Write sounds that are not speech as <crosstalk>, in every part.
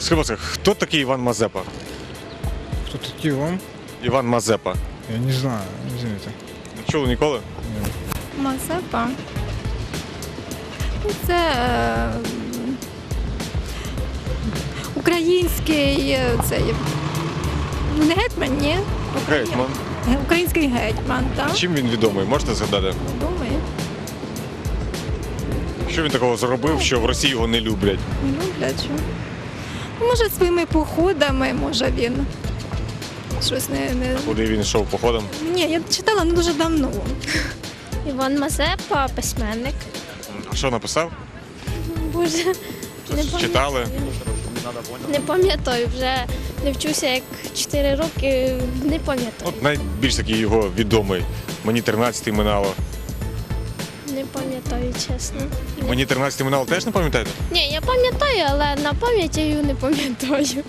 Скажи, будь ласка, хто такий Іван Мазепа? Кто такие вам? Іван Мазепа. Я не знаю, извините. Не чули ніколи? Мазепа. Ну, Це е, український е, цей не гетьман, ні? Гетьман. Ге- Український гетьман, так? Чим він відомий? Можете згадати? Думаю, Що він такого зробив, що в Росії його не люблять? не люблять. що. Ну, Може, своїми походами, може він. Щось не. не... Куди він йшов походом? Ні, я читала не дуже давно. Іван Мазепа, письменник. А що написав? Боже, не пам'ятаю. Читали? Не пам'ятаю, вже не вчуся як 4 роки, не пам'ятаю. От найбільш такий його відомий. Мені 13 минало. Пам'ятаю, чесно. Мені 13 минало теж не пам'ятаєте? Ні, я пам'ятаю, але на пам'ять я її не пам'ятаю.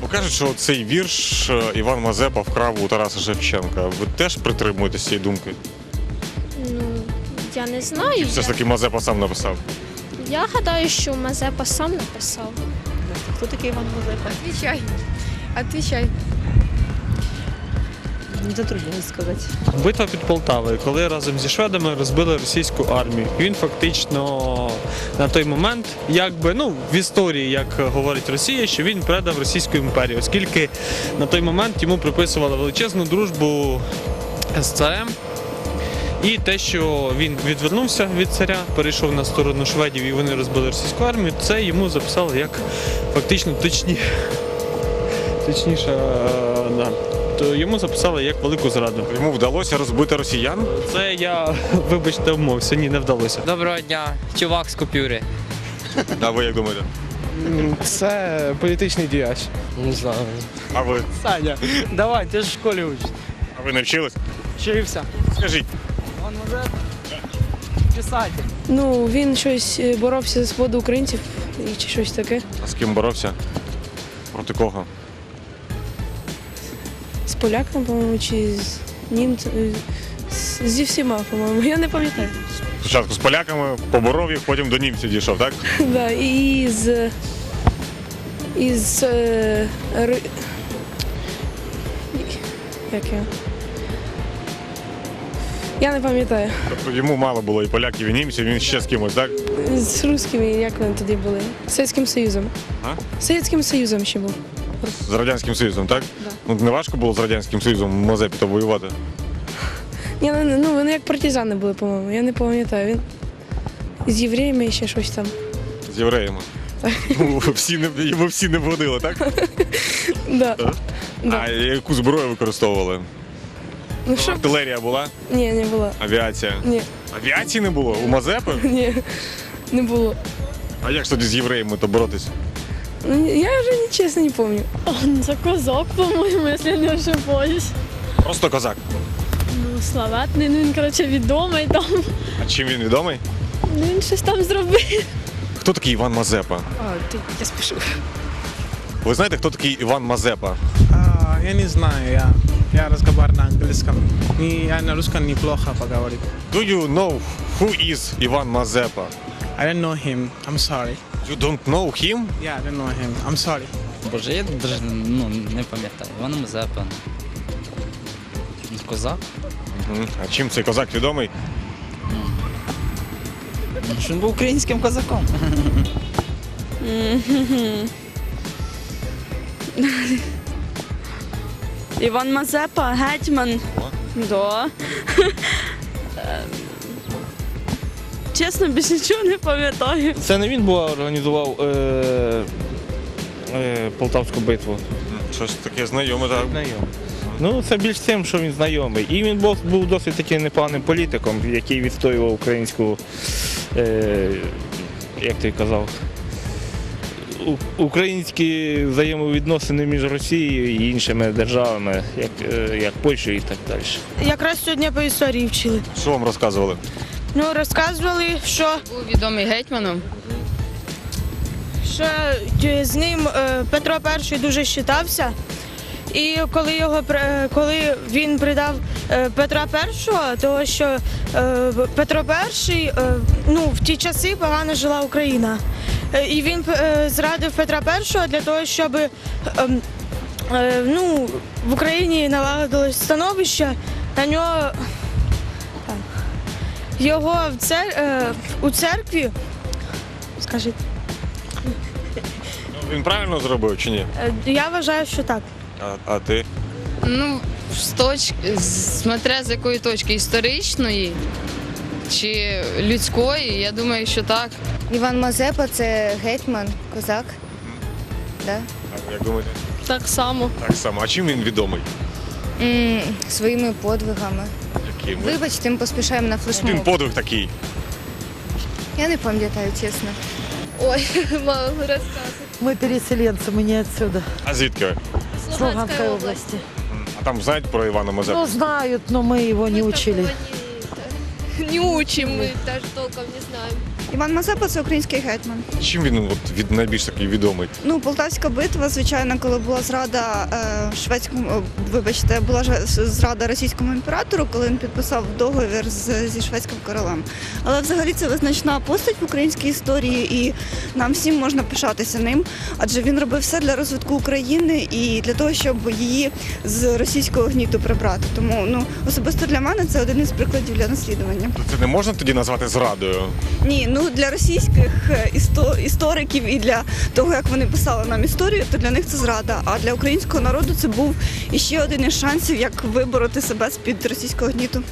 Бо кажуть, що цей вірш е, Іван Мазепа вкрав у Тараса Шевченка. Ви теж притримуєтесь цієї думки? Ну, я не знаю. Все ж таки Мазепа сам написав. Я гадаю, що Мазепа сам написав. Хто такий Іван Мазепа? Отвічай. Отвічай. Не затруднюсь сказати. Битва під Полтавою, коли разом зі шведами розбили російську армію. Він фактично на той момент, якби ну в історії, як говорить Росія, що він передав Російську імперію, оскільки на той момент йому приписували величезну дружбу з царем. І те, що він відвернувся від царя, перейшов на сторону шведів і вони розбили російську армію, це йому записали як фактично точні, точніше, да, то йому записали як велику зраду. Йому вдалося розбити росіян. Це я, <laughs> вибачте, вмовся, ні, не вдалося. Доброго дня, чувак з купюри. А ви як думаєте? Це політичний діяч. Не знаю. А ви? Саня, давай, ти ж в школі учиш. А ви не вчились? Вчився. Скажіть, Он може писати. Ну, він щось е, боровся за свободу українців і чи щось таке. а з ким боровся? Проти кого? З поляками, по-моєму, чи з німцями. Зі всіма, по-моєму. Я не пам'ятаю. Спочатку з поляками, поборов їх, потім до німців дійшов, так? <laughs> Да, і з. І з. е, Ри- Як я? Я не пам'ятаю. Тобто йому мало було і поляків, і німців, він ще з кимось, так? З русскими, як вони тоді були? З Совєтським Союзом. А? Совєтським Союзом ще був. З Радянським Союзом, так? Да. Ну не важко було з Радянським Союзом в Мазепі то воювати. Ні, ну, ну вони як партизани були, по-моєму. Я не пам'ятаю. Він з євреями ще щось там. З євреями. Ну, всі не, йому всі не вгодили, так? <laughs> Да. Да. А яку зброю використовували? Ну що? Артилерія була, Ні, не було. авіація. Ні, Авіації не було у Мазепи? ні, не було. А як ж тоді з євреями то боротись? Ну, ні, я вже ні- чесно не пам'ятаю. Он за козак, по-моєму, якщо не ошибаюсь. Просто козак. Ну, славетний, ну він, коротше, відомий там. А чим він відомий? Ну, він щось там зробив. Хто такий Іван Мазепа? А, ти, я спішу. Ви знаєте, хто такий Іван Мазепа? А, я не знаю, я, я разговариваю на английском. Не, я на русском неплохо поговорю. Do you know who is Іван Мазепа? I don't know him. I'm sorry. You don't know him? Yeah, I don't know him. I'm sorry. Боже, я даже ну, не пам'ятаю. Іван Мазепа. Козак? Мгм. А чим цей козак відомий? Ну, що він був українським козаком. Іван Мазепа, гетьман. Да. Ем, Чесно, більше нічого не пам'ятаю. Це не він був організував е, е, Полтавську битву. Щось таке знайоме, так. Знайомий. Ну, це більш тим, що він знайомий. І він був, був досить таки непоганим політиком, який відстоював українську, е, як ти казав, у- українські взаємовідносини між Росією і іншими державами, як, е, як Польщею і так далі. Якраз сьогодні по історії вчили. Що вам розказували? Ну, розказували, що, Був відомий гетьманом. що е, з ним е, Петро І дуже щитався. І коли його при- коли він придав е, Петра І, того що е, Петро І, е, ну, в ті часи погано жила Україна. Е, І він е, зрадив Петра І для того, щоб ем, е, ну, в Україні налагодилось становище. На нього його в цер, е, у церкві. Скажіть, Він правильно зробив чи ні? е, я вважаю, що так. А, а ти? Ну, з точки, з- смотря з якої точки історичної чи людської, я думаю, що так. Іван Мазепа це гетьман, козак. Да? А, Як думаєте? Так само. Так само. А чим він відомий? своїми подвигами Яким? Вибачте, ми поспішаємо на Він флешмоб. подвиг такий. Я не пам'ятаю, чесно. Ой, <laughs> мало розказувати. Мы переселенцы, мы не отсюда, А звідки ви? с Луганской области. А там знають про Івана Мазепу? Ну, знают, но мы его не учили. <laughs> Не учимо, ми теж толком не знаємо. Іван Мазепа це український гетьман. Чим він от, від найбільш такий відомий? Ну, Полтавська битва, звичайно, коли була зрада е, шведському, вибачте, була зрада російському імператору, коли він підписав договір з, зі шведським королем. Але взагалі це визначна постать в українській історії, і нам всім можна пишатися ним, адже він робив все для розвитку України і для того, щоб її з російського гніту прибрати. Тому ну особисто для мене це один із прикладів для наслідування. Це не можна тоді назвати зрадою? Ні, ну для російських е, істо- істориків і для того, як вони писали нам історію, то для них це зрада. А для українського народу це був іще один із шансів, як вибороти себе з під російського гніту.